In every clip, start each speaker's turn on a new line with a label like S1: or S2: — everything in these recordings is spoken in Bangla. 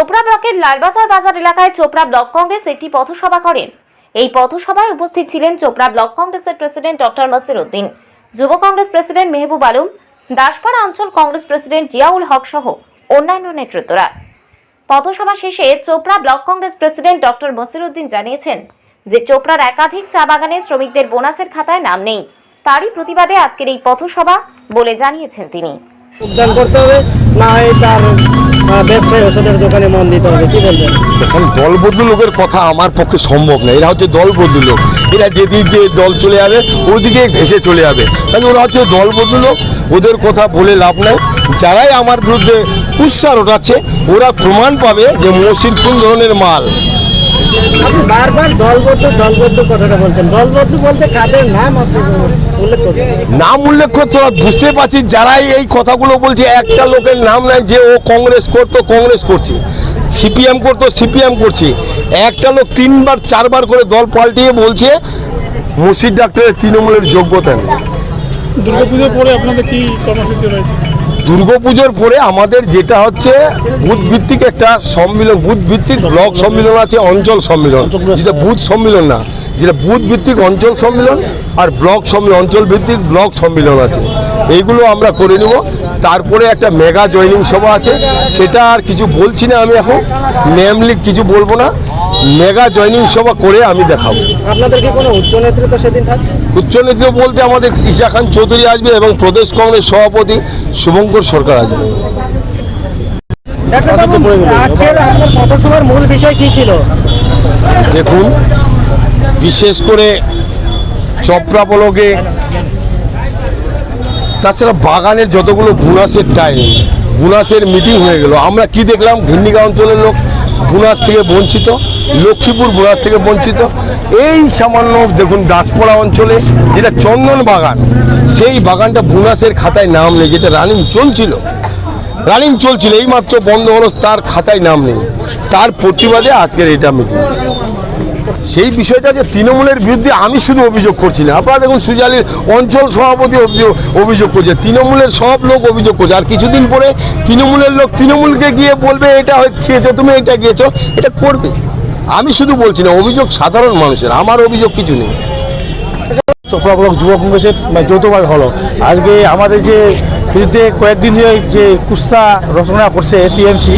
S1: চোপড়া ব্লকের লালবাজার বাজার এলাকায় চোপড়া ব্লক কংগ্রেস একটি পথসভা করেন। এই পথসভায় উপস্থিত ছিলেন চোপড়া ব্লক কংগ্রেসের প্রেসিডেন্ট ডক্টর মসির উদ্দিন, যুব কংগ্রেস প্রেসিডেন্ট মেহবুব আলম, দাসপাড়া অঞ্চল কংগ্রেস প্রেসিডেন্ট জিয়াউল হক সহ অন্যান্য নেতৃত্বরা। পথসভা শেষে Chopra block Congress president doctor Masir Uddin জানিয়েছেন যে চোপড়ার একাধিক চা বাগানে শ্রমিকদের বোনাসের খাতায় নাম নেই। তারই প্রতিবাদে আজকের এই পথসভা বলে জানিয়েছেন তিনি।
S2: যোগদান করতে হবে, না হয় তার ব্যবসায়ী ওষুধের দোকানে মন দিতে হবে, কি বলবেন?
S3: এখন দল বদলু লোকের কথা আমার পক্ষে সম্ভব না। এরা হচ্ছে দল বদলু লোক। এরা যেদিকে দল চলে যাবে, ওদিকে ভেসে চলে যাবে। কারণ ওরা হচ্ছে দল বদলু লোক, ওদের কথা বলে লাভ নাই। যারাই আমার বিরুদ্ধে উৎসাহ ওঠাচ্ছে, ওরা প্রমাণ পাবে যে মসির কোন ধরনের মাল।
S2: আপনি বারবার দলবদ্ধ দলবদ্ধ কথাটা বলছেন। দলবদ্ধ বলতে কাদের নাম আপনি উল্লেখ করবেন?
S3: নাম উল্লেখ করছে বুঝতে পারছি যারাই এই কথাগুলো বলছে একটা লোকের নাম নাই যে ও কংগ্রেস করতো কংগ্রেস করছে। সিপিএম করতো সিপিএম করছে। একটা লোক তিনবার চারবার করে দল পাল্টিয়ে বলছে মুর্শিদ ডাক্তারের তৃণমূলের যোগ্যতা নেই।
S4: দুর্গাপুজোর পরে আপনাদের কি কর্মসূচি রয়েছে?
S3: দুর্গাপুজোর পরে আমাদের যেটা হচ্ছে বুথ ভিত্তিক একটা সম্মিলন বুথ ভিত্তিক ব্লক সম্মিলন আছে অঞ্চল সম্মিলন। যেটা বুথ সম্মিলন না যেটা বুথ ভিত্তিক অঞ্চল সম্মিলন আর ব্লক সম্মিলন অঞ্চল ভিত্তিক ব্লক সম্মিলন আছে। এইগুলো আমরা করে নেব। তারপরে একটা মেগা জয়নিং সভা আছে। সেটা আর কিছু বলছি না আমি এখন। নেমলি কিছু বলব না। মেগা জয়নিং সভা করে আমি দেখাবো।
S2: আপনাদের কি কোনো উচ্চ নেতৃত্ব সেদিন থাকছে
S3: উচ্চ নেতৃত্ব বলতে আমাদের ঈশা খান চৌধুরী আসবে এবং প্রদেশ কংগ্রেস সভাপতি শুভঙ্কর সরকার আসবে।
S2: মূল বিষয় কি ছিল?
S3: দেখুন বিশেষ করে চপড়া বলকে তাছাড়া বাগানের যতগুলো বুনাসের টাইম বুনাসের মিটিং হয়ে গেল। আমরা কি দেখলাম? ঘিন্নিকা অঞ্চলের লোক বুনাস থেকে বঞ্চিত, লক্ষ্মীপুর বুনাস থেকে বঞ্চিত। এই সামান্য দেখুন দাসপড়া অঞ্চলে যেটা চন্দন বাগান সেই বাগানটা বুনাসের খাতায় নাম নেই, যেটা রানিং চলছিল। রানিং চলছিল, এইমাত্র বন্ধ হলো, তার খাতায় নাম নেই। তার প্রতিবাদে আজকের এটা মিটিং সেই বিষয়টা যে তৃণমূলের বিরুদ্ধে আমি শুধু অভিযোগ করছি না। আপনারা দেখুন সুজালির অঞ্চল সভাপতি অভিযোগ করছে, তৃণমূলের সব লোক অভিযোগ করছে। আর কিছুদিন পরে তৃণমূলের লোক তৃণমূলকে গিয়ে বলবে, এটা খেয়েছো, তুমি এটা গিয়েছো, এটা করবে। আমি শুধু বলছি না, অভিযোগ সাধারণ মানুষের, আমার অভিযোগ কিছু নেই।
S5: চোপড়া যুব কংগ্রেসের মানে যৌথভাবে হলো। আজকে আমাদের যে বিরুদ্ধে কয়েকদিন ধরে যে কুস্তা রচনা করছে টিএমসি,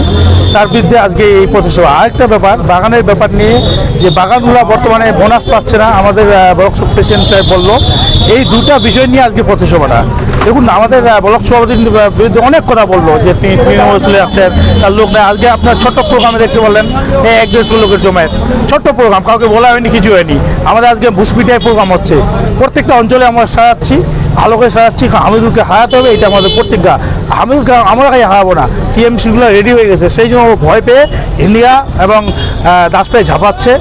S5: তার বিরুদ্ধে আজকে এই পথসভা। আরেকটা ব্যাপার, বাগানের ব্যাপার নিয়ে যে বাগানগুলো বর্তমানে বোনাস পাচ্ছে না, আমাদের ব্লক প্রেসিডেন্ট সাহেব বলল এই দুটা বিষয় নিয়ে আজকে পথসভাটা দেখুন, আমাদের ব্লক সভাপতির বিরুদ্ধে অনেক কথা বলল যে তৃণমূলে চলে যাচ্ছেন তার লোক নেই। আজকে আপনার ছোট্ট প্রোগ্রামে দেখতে বললেন এই এক দেড়শো লোকের জমায়েত। ছোট্ট প্রোগ্রাম, কাউকে বলা হয়নি, কিছু হয়নি। আমাদের আজকে বুসপিটাই প্রোগ্রাম হচ্ছে। প্রত্যেকটা অঞ্চলে আমরা সাজাচ্ছি, ভালো করে সাজাচ্ছি, হামিদুলকে হারাতে হবে এটা আমাদের প্রত্যেকটা হামিদুলকে আমরা কাছে হারাবো না। টিএমসিগুলো রেডি হয়ে গেছে। সেই জন্য ভয় পেয়ে ইন্ডিয়া এবং দাসপাই ঝাঁপাচ্ছে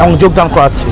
S5: এবং যোগদান করাচ্ছে।